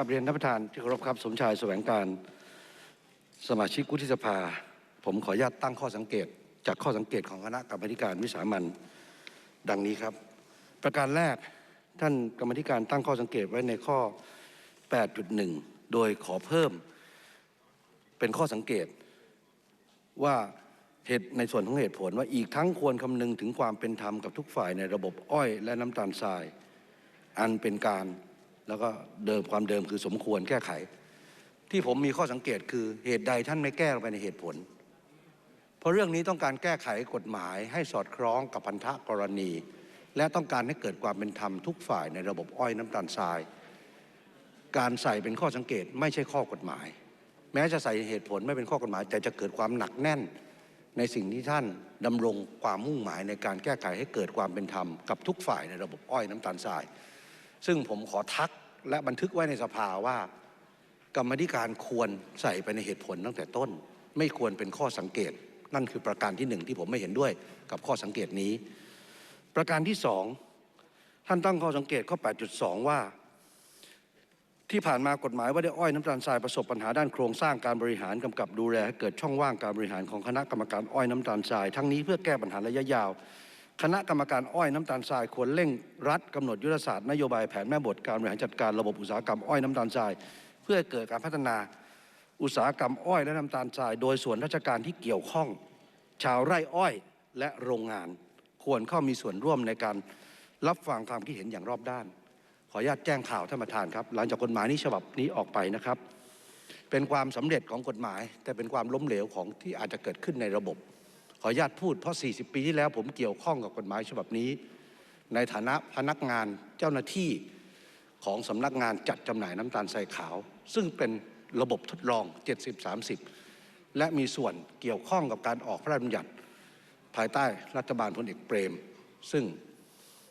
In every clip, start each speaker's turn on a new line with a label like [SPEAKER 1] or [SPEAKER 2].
[SPEAKER 1] กับเรียนท่านประธานที่เคารพครับสมชายแสวงการสมาชิกวุฒิสภา ผมขออนุญาตตั้งข้อสังเกต จากข้อสังเกตของคณะกรรมการวิสามันดังนี้ครับ ประการแรกท่านกรรมการตั้งข้อสังเกตไว้ในข้อ 8.1 โดยขอเพิ่มเป็นข้อสังเกตว่าเหตุในส่วนของเหตุผลว่าอีกทั้งควรคำนึงถึงความเป็นธรรมกับทุกฝ่ายในระบบอ้อยและน้ำตาลทราย อันเป็นการ แล้วก็เดิมความเดิมคือสมควรแก้ไข ที่ผมมีข้อสังเกตคือเหตุใดท่านไม่แก้ลงไปในเหตุผล เพราะเรื่องนี้ต้องการแก้ไขกฎหมายให้สอดคล้องกับพันธะกรณี และต้องการให้เกิดความเป็นธรรมทุกฝ่ายในระบบอ้อยน้ำตาลทราย การใส่เป็นข้อสังเกตไม่ใช่ข้อกฎหมาย แม้จะใส่เหตุผลไม่เป็นข้อกฎหมาย แต่จะเกิดความหนักแน่นในสิ่งที่ท่านดำรงความมุ่งหมายในการแก้ไขให้เกิดความเป็นธรรมกับทุกฝ่ายในระบบอ้อยน้ำตาลทราย ซึ่งผมขอทัก และบันทึกไว้ในสภาว่า กรรมธิการควรใส่ไปในเหตุผลตั้งแต่ต้น ไม่ควรเป็นข้อสังเกต นั่นคือประการที่หนึ่งที่ผมไม่เห็นด้วยกับข้อสังเกตนี้ ประการที่สองท่านตั้งข้อสังเกตข้อ 8.2 ว่า ที่ผ่านมากฎหมายว่าได้อ้อยน้ำตาลทรายประสบปัญหาด้านโครงสร้างการบริหารกำกับดูแลให้เกิดช่องว่างการบริหารของคณะกรรมการอ้อยน้ำตาลทราย ทั้งนี้เพื่อแก้ปัญหาระยะยาว คณะกรรมการอ้อยน้ำตาลทรายควรเร่งรัดกำหนดยุทธศาสตร์นโยบายแผนแม่บทการบริหารจัดการระบบอุตสาหกรรมอ้อยน้ำตาลทราย เพื่อเกิดการพัฒนาอุตสาหกรรมอ้อยและน้ำตาลทราย โดยส่วนราชการที่เกี่ยวข้อง ชาวไร่อ้อยและโรงงาน ควรเข้ามีส่วนร่วมในการรับฟังความคิดเห็นอย่างรอบด้าน ขออนุญาตแจ้งข่าวท่านประธานครับ หลังจากกฎหมายนี้ฉบับนี้ออกไปนะครับ เป็นความสำเร็จของกฎหมาย แต่เป็นความล้มเหลวของที่อาจจะเกิดขึ้นในระบบ ขออนุญาตพูดเพราะ 40 ปีที่แล้วผมเกี่ยวข้องกับกฎหมายฉบับนี้ ในฐานะพนักงานเจ้าหน้าที่ของสำนักงานจัดจำหน่ายน้ำตาลทรายขาว ซึ่งเป็นระบบทดลอง 70-30 และมีส่วนเกี่ยวข้องกับการออกพระราชบัญญัติ ภายใต้รัฐบาลพลเอกเปรม ซึ่ง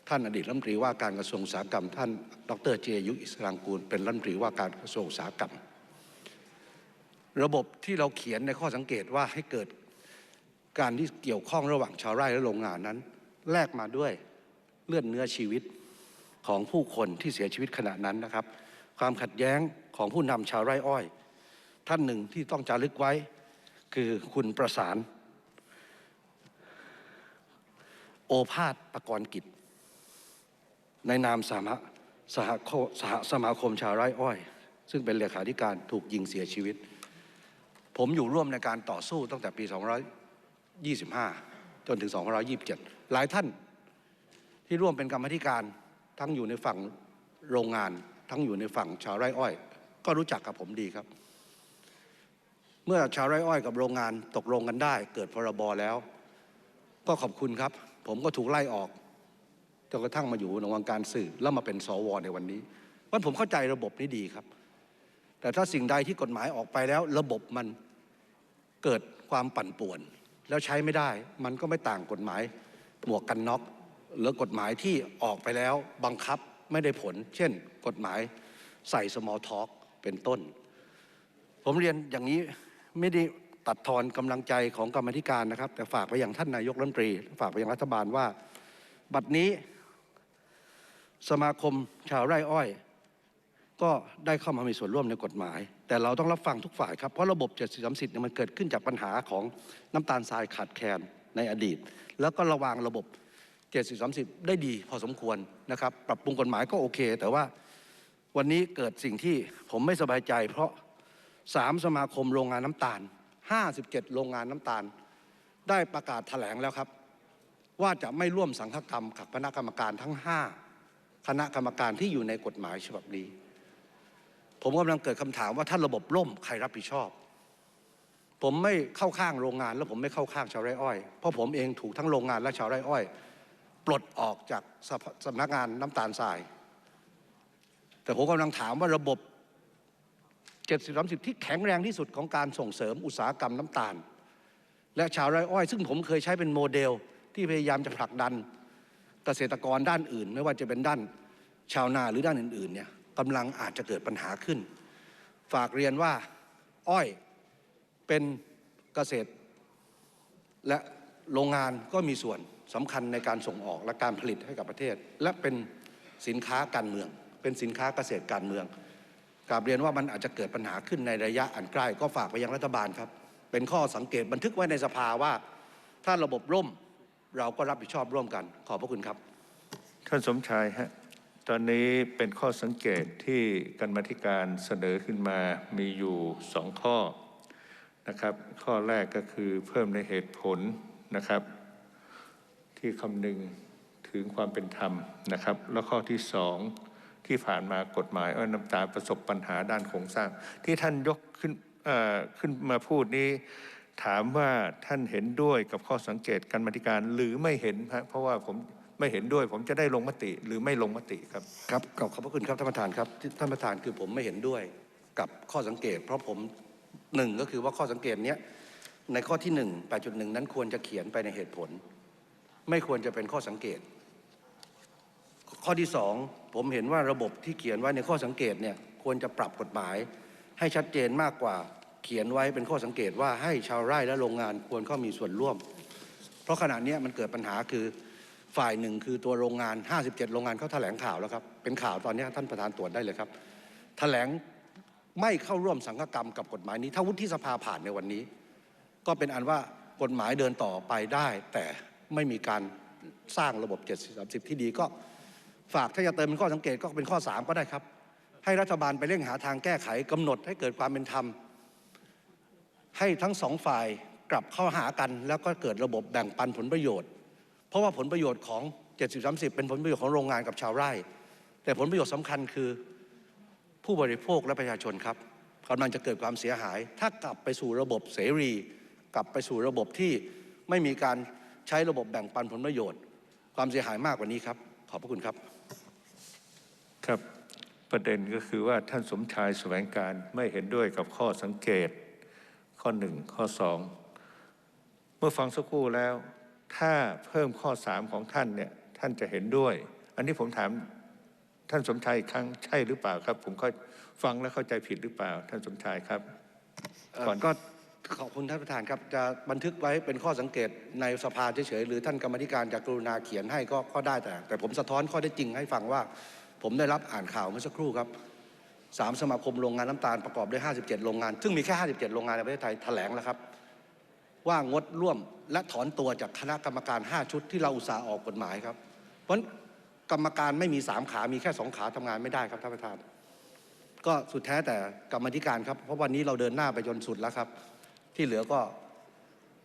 [SPEAKER 1] ท่านอดีตรัฐมนตรีว่าการกระทรวงอุตสาหกรรม ท่านดรเจยุอิสรางกูล เป็นรัฐมนตรีว่าการกระทรวงอุตสาหกรรม ระบบที่เราเขียนในข้อสังเกตว่าให้เกิด การที่เกี่ยวข้องระหว่างชาวไร่และโรงงานนั้น แลกมาด้วยเลือดเนื้อชีวิตของผู้คนที่เสียชีวิตขณะนั้นนะครับ ความขัดแย้งของผู้นำชาวไร่อ้อย ท่านหนึ่งที่ต้องจารึกไว้ คือคุณประสาน โอภาสประกรณ์กิจ ในนามสหสหสหสมาคมชาวไร่อ้อย ซึ่งเป็นเลขาธิการถูกยิงเสียชีวิต ผมอยู่ร่วมในการต่อสู้ตั้งแต่ปี 25 จนถึง227 หลายท่านที่ร่วมเป็นกรรมธิการทั้งอยู่ในฝั่งโรงงาน ทั้งอยู่ในฝั่งชาวไร่อ้อย ก็รู้จักกับผมดีครับ เมื่อชาวไร่อ้อยกับโรงงานตกลงกันได้ เกิดพรบแล้ว ก็ขอบคุณครับ ผมก็ถูกไล่ออกจนกระทั่งมาอยู่ในวงการสื่อแล้วมาเป็นสวในวันนี้วันผมเข้าใจระบบนี้ดีครับ แต่ถ้าสิ่งใดที่กฎหมายออกไปแล้ว ระบบมันเกิดความปั่นป่วน แล้วใช้ไม่ได้มันก็ไม่ต่างกฎหมายหมวกกันน็อกหรือกฎหมายที่ออกไปแล้วบังคับไม่ได้ผล เช่น กฎหมายใส่ small talk เป็นต้น ผมเรียนอย่างนี้ไม่ได้ตัดทอนกำลังใจของกรรมธิการนะครับ แต่ฝากไปยังท่านนายกรัฐมนตรี ฝากไปยังรัฐบาลว่า บัดนี้สมาคมชาวไร่อ้อย ก็ได้เข้ามามีส่วนร่วมในกฎหมาย แต่เราต้องรับฟังทุกฝ่ายครับ เพราะระบบ7 0 30เนี่ยมันเกิดขึ้นจากปัญหาของน้ำตาลทรายขาดแคลนในอดีต แล้วก็ระวางระบบ 70 30 ได้ดีพอสมควรนะครับ ปรับปรุงกฎหมายก็โอเค แต่ว่าวันนี้เกิดสิ่งที่ผมไม่สบายใจ เพราะ 3 สมาคมโรงงานน้ำตาล 57 โรงงานน้ำตาล ได้ประกาศแถลงแล้วครับ ว่าจะไม่ร่วมสังฆกรรมกับคณะกรรมการทั้ง 5 คณะกรรมการที่อยู่ในกฎหมายฉบับนี้ ผมกำลังเกิดคำถามว่าถ้านระบบล่มใครรับผิดชอบ ผมไม่เข้าข้างโรงงาน แล้วผมไม่เข้าข้างชาวไร่อ้อย เพราะผมเองถูกทั้งโรงงานและชาวไร่อ้อย ปลดออกจากสภสำนักงานน้ำตาลทราย แต่ผมกำลังถามว่าระบบ70 30ที่แข็งแรงที่สุดของการส่งเสริมอุตสาหกรรมน้ำตาล และชาวไร่อ้อย ซึ่งผมเคยใช้เป็นโมเดลที่พยายามจะผลักดันเกษตรกรด้านอื่น ไม่ว่าจะเป็นด้านชาวนาหรือด้านอื่นๆเนี่ย กำลังอาจจะเกิดปัญหาขึ้น ฝากเรียนว่าอ้อยเป็นเกษตร และโรงงานก็มีส่วนสำคัญในการส่งออกและการผลิตให้กับประเทศ และเป็นสินค้าการเมือง เป็นสินค้าเกษตรการเมืองกราบเรียนว่ามันอาจจะเกิดปัญหาขึ้นในระยะอันใกล้ก็ฝากไปยังรัฐบาลครับ เป็นข้อสังเกตบันทึกไว้ในสภาว่า ถ้าระบบล่มเราก็รับผิดชอบร่วมกัน ขอบพระคุณครับ
[SPEAKER 2] ท่านสมชายฮะ ตอนนี้เป็นข้อสังเกตที่กรรมธิการเสนอขึ้นมามีอยู่สองข้อนะครับ ข้อแรกก็คือเพิ่มในเหตุผลนะครับ ที่คำนึงถึงความเป็นธรรมนะครับ แล้วข้อที่สองที่ผ่านมากฎหมายอ้อยน้ำตาประสบปัญหาด้านโครงสร้าง ที่ท่านยกขึ้นขึ้นมาพูดนี้ ถามว่าท่านเห็นด้วยกับข้อสังเกตกรรมธิการหรือไม่เห็นฮะเพราะว่าผม ไม่เห็นด้วย ผมจะได้ลงมติหรือไม่ลงมติครับ
[SPEAKER 1] ครับขอบขอบพระคุณครับท่านประธานครับที่ท่านประธานคือผมไม่เห็นด้วยกับข้อสังเกต เพราะผมหนึ่งก็คือว่าข้อสังเกตเนี้ยในข้อที่หนึ่งแปดจุดหนึ่งนั้นควรจะเขียนไปในเหตุผล ไม่ควรจะเป็นข้อสังเกต ข้อที่สองผมเห็นว่าระบบที่เขียนไว้ในข้อสังเกตเนี่ยควรจะปรับกฎหมาย ให้ชัดเจนมากกว่าเขียนไว้เป็นข้อสังเกตว่าให้ชาวไร่และโรงงานควรเข้ามีส่วนร่วม เพราะขณะนี้มันเกิดปัญหาคือ ฝ่ายหนึ่งคือตัวโรงงาน 57 โรงงานเขาแถลงข่าวแล้วครับ เป็นข่าวตอนนี้ท่านประธานตรวจได้เลยครับ แถลงไม่เข้าร่วมสังฆกรรมกับกฎหมายนี้ ถ้าวุฒิสภาผ่านในวันนี้ ก็เป็นอันว่ากฎหมายเดินต่อไปได้ แต่ไม่มีการสร้างระบบ 7 30 ที่ดีก็ฝากถ้าจะเติมเป็นข้อสังเกตก็เป็นข้อ 3 ก็ได้ครับ ให้รัฐบาลไปเร่งหาทางแก้ไขกำหนดให้เกิดความเป็นธรรม ให้ทั้งสองฝ่ายกลับเข้าหากัน แล้วก็เกิดระบบแบ่งปันผลประโยชน์ เพราะว่าผลประโยชน์ของ 70-30 เป็นผลประโยชน์ของโรงงานกับชาวไร่ แต่ผลประโยชน์สำคัญคือผู้บริโภคและประชาชนครับกำลังจะเกิดความเสียหาย ถ้ากลับไปสู่ระบบเสรี กลับไปสู่ระบบที่ไม่มีการใช้ระบบแบ่งปันผลประโยชน์ ความเสียหายมากกว่านี้ครับ ขอบพระคุณครับ
[SPEAKER 2] ครับประเด็นก็คือว่าท่านสมชายแสวงการไม่เห็นด้วยกับข้อสังเกต ข้อหนึ่งข้อสองเมื่อฟังสักครู่แล้ว ถ้าเพิ่มข้อสามของท่านเนี่ยท่านจะเห็นด้วย อันนี้ผมถามท่านสมชายอีกครั้งใช่หรือเปล่าครับ ผมก็ฟังแล้วเข้าใจผิดหรือเปล่า ท่านสมชายครับ
[SPEAKER 1] เอ่อ
[SPEAKER 2] ก่อน
[SPEAKER 1] ก็ขอบคุณท่านประธานครับจะบันทึกไว้เป็นข้อสังเกตในสภาเฉยๆหรือท่านกรรมาธิการจะกรุณาเขียนให้ก็ก็ได้แต่ แต่ผมสะท้อนข้อได้จริงให้ฟังว่า ผมได้รับอ่านข่าวเมื่อสักครู่ครับสามสมาคมโรงงานน้ำตาลประกอบด้วย 57 โรงงาน ซึ่งมีแค่ 57 โรงงานในประเทศไทยแถลงแล้วครับ ว่างดร่วมและถอนตัวจากคณะกรรมการ 5 ชุดที่เราอุตส่าห์ออกกฎหมายครับ เพราะกรรมการไม่มีสามขา มีแค่สองขาทำงานไม่ได้ครับท่านประธาน ก็สุดแท้แต่กรรมธิการครับ เพราะวันนี้เราเดินหน้าไปจนสุดแล้วครับ ที่เหลือก็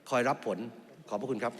[SPEAKER 1] คอยรับผลขอบพระคุณครับ